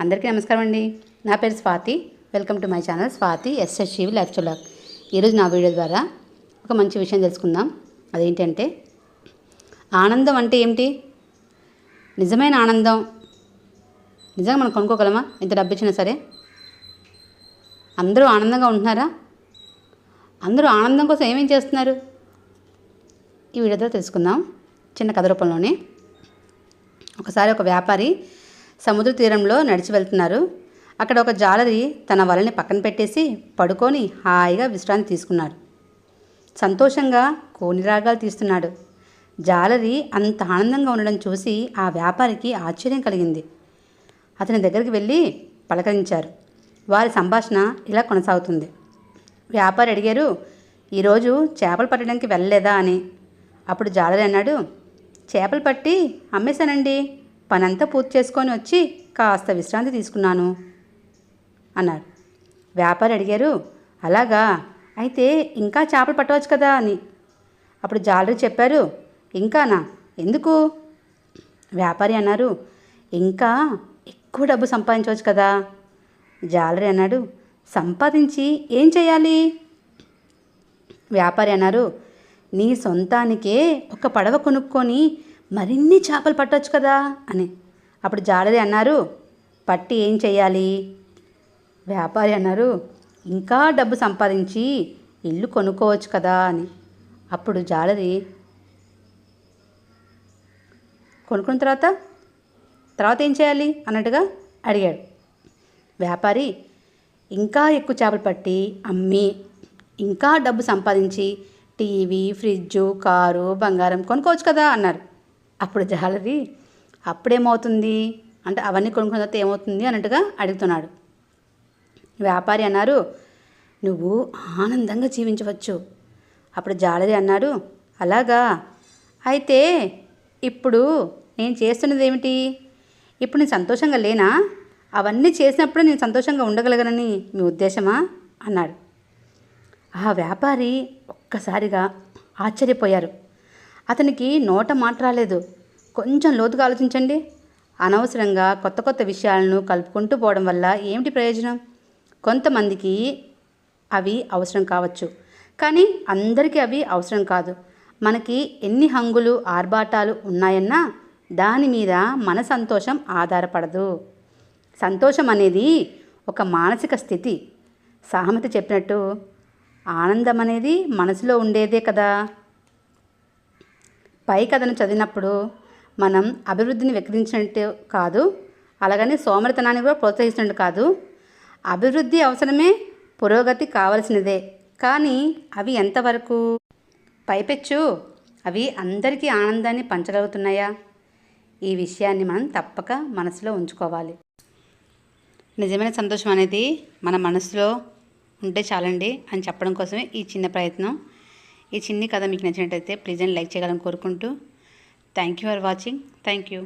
అందరికీ నమస్కారం అండి. నా పేరు Swathi. Welcome to my channel Swathi ఎస్ఎస్షివి life చొలాక్ ఈరోజు నా వీడియో ద్వారా ఒక మంచి విషయం తెలుసుకుందాం. అదేంటంటే ఆనందం అంటే ఏమిటి? నిజమైన ఆనందం. నిజంగా మనం కొనుక్కోగలమా? ఎంత డబ్బు ఇచ్చినా సరే. అందరూ ఆనందంగా ఉంటున్నారా? అందరూ ఆనందం కోసం ఏమేం చేస్తున్నారు? ఈ వీడియో ద్వారా తెలుసుకుందాం. చిన్న కథ రూపంలోనే. ఒకసారి ఒక వ్యాపారి సముద్ర తీరంలో నడిచి వెళ్తున్నారు. అక్కడ ఒక జాలరి తన వలని పక్కన పెట్టేసి పడుకొని హాయిగా విశ్రాంతి తీసుకున్నాడు. సంతోషంగా కోని రాగాలు తీస్తున్నాడు. జాలరి అంత ఆనందంగా ఉండడం చూసి ఆ వ్యాపారికి ఆశ్చర్యం కలిగింది. అతని దగ్గరికి వెళ్ళి పలకరించారు. వారి సంభాషణ ఇలా కొనసాగుతుంది. వ్యాపారి అడిగారు ఈరోజు చేపలు పట్టడానికి వెళ్ళలేదా? అని. అప్పుడు జాలరి అన్నాడు చేపలు పట్టి అమ్మేశానండి. పనంతా పూర్తి చేసుకొని వచ్చి కాస్త విశ్రాంతి తీసుకున్నాను అన్నాడు వ్యాపారి అడిగారు అలాగా? అయితే ఇంకా చేపలు పట్టవచ్చు కదా అని. అప్పుడు జాలరి చెప్పారు ఇంకానా? ఎందుకు? వ్యాపారి అన్నారు ఇంకా ఎక్కువ డబ్బు సంపాదించవచ్చు కదా. జాలరి అన్నాడు సంపాదించి ఏం చేయాలి? వ్యాపారి అన్నారు నీ సొంతానికే ఒక పడవ కొనుక్కొని మరిన్ని చేపలు పట్టొచ్చు కదా అని. అప్పుడు జాలరి అన్నారు పట్టి ఏం చేయాలి వ్యాపారి అన్నారు ఇంకా డబ్బు సంపాదించి ఇల్లు కొనుక్కోవచ్చు కదా అని. అప్పుడు జాలరి కొనుక్కున్న తర్వాత తర్వాత ఏం చేయాలి అన్నట్టుగా అడిగాడు. వ్యాపారి ఇంకా ఎక్కువ చేపలు పట్టి అమ్మి ఇంకా డబ్బు సంపాదించి టీవీ ఫ్రిడ్జు కారు బంగారం కొనుక్కోవచ్చు కదా అన్నారు. అప్పుడు జాలరి అప్పుడేమవుతుంది? అంటే అవన్నీ కొనుక్కున్న తర్వాత ఏమవుతుంది? అన్నట్టుగా అడుగుతున్నాడు. వ్యాపారి అన్నారు నువ్వు ఆనందంగా జీవించవచ్చు. అప్పుడు జాలరి అన్నాడు అలాగా? అయితే ఇప్పుడు నేను చేస్తున్నది ఏమిటి ఇప్పుడు నేను సంతోషంగా లేనా? అవన్నీ చేసినప్పుడు నేను సంతోషంగా ఉండగలగనని మీ ఉద్దేశమా? అన్నాడు. ఆ వ్యాపారి ఒక్కసారిగా ఆశ్చర్యపోయారు. అతనికి నోట మాట రాలేదు. కొంచెం లోతుగా ఆలోచించండి. అనవసరంగా కొత్త కొత్త విషయాలను కలుపుకుంటూ పోవడం వల్ల ఏమిటి ప్రయోజనం? కొంతమందికి అవి అవసరం కావచ్చు. కానీ అందరికీ అవి అవసరం కాదు. మనకి ఎన్ని హంగులు ఆర్భాటాలు ఉన్నాయన్నా దాని మీద మన సంతోషం ఆధారపడదు. సంతోషం అనేది ఒక మానసిక స్థితి. సామెత చెప్పినట్టు ఆనందం అనేది మనసులో ఉండేదే కదా. పై కథను చదివినప్పుడు మనం అభివృద్ధిని వ్యక్తించినట్టు కాదు అలాగని సోమరితనాన్ని కూడా ప్రోత్సహిస్తున్నట్టు కాదు. అభివృద్ధి అవసరమే పురోగతి కావలసినదే. కానీ అవి ఎంతవరకు? పైపెచ్చు. అవి అందరికీ ఆనందాన్ని పంచగలుగుతున్నాయా? ఈ విషయాన్ని మనం తప్పక మనసులో ఉంచుకోవాలి. నిజమైన సంతోషం అనేది మన మనసులో ఉంటే చాలండి అని చెప్పడం కోసమే ఈ చిన్న ప్రయత్నం. ఈ చిన్ని కథ మీకు నచ్చినట్టయితే ప్లీజ్ అండ్ లైక్ చేయాలని కోరుకుంటూ. Thank you for watching thank you